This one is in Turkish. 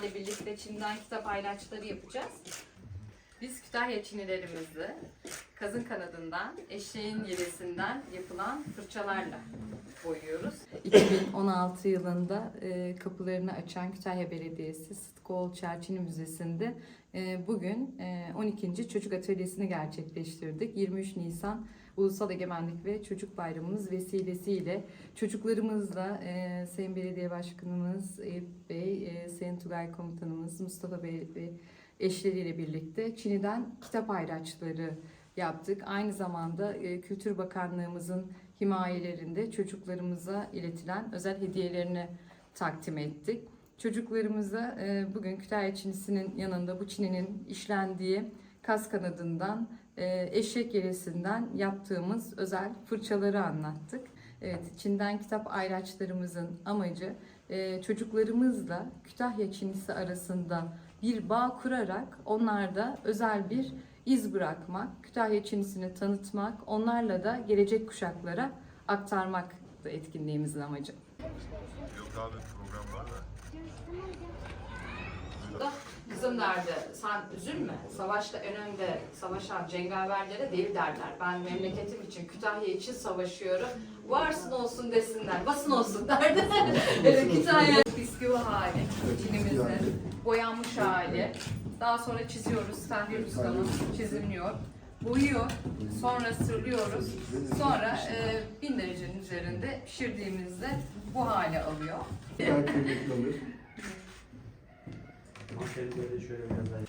sizlerle birlikte Çin'den kitap ayraçları yapacağız. Biz Kütahya Çinilerimizi kazın kanadından, eşeğin yelesinden yapılan fırçalarla boyuyoruz. 2016 yılında e, kapılarını açan Kütahya Belediyesi Sıtkı Olçer Çini Müzesi'nde e, bugün e, 12. Çocuk Atölyesi'ni gerçekleştirdik. 23 Nisan Ulusal Egemenlik ve Çocuk Bayramımız vesilesiyle çocuklarımızla e, Sayın Belediye Başkanımız Eyüp Bey, e, Sayın Tugay Komutanımız Mustafa Bey ve eşleriyle birlikte Çin'den kitap ayraçları yaptık. Aynı zamanda e, Kültür Bakanlığımızın himayelerinde çocuklarımıza iletilen özel hediyelerini takdim ettik. Çocuklarımıza e, bugün Kütahya Çinisi'nin yanında bu Çininin işlendiği kas kanadından, e, eşek yelesinden yaptığımız özel fırçaları anlattık. Evet, Çin'den kitap ayraçlarımızın amacı e, çocuklarımızla Kütahya Çinisi arasında bir bağ kurarak onlarda özel bir iz bırakmak, Kütahya Çinisi'ni tanıtmak, onlarla da gelecek kuşaklara aktarmak da etkinliğimizin amacı. Yok abi program var da. Kızım derdi, sen üzülme. Savaşta en önde savaşan cengaverlere deli derler. Ben memleketim için, Kütahya için savaşıyorum. Varsın olsun desinler, basın olsun derdi. evet, Kütahya bisküvi hali, Çinimizin boyanmış hali. Daha sonra çiziyoruz, Tahrir ustamız çizimliyor. Boyuyor, sonra sırlıyoruz. Sonra e, bin derecenin üzerinde pişirdiğimizde bu hale alıyor. Sevgili Şöyle biraz daha.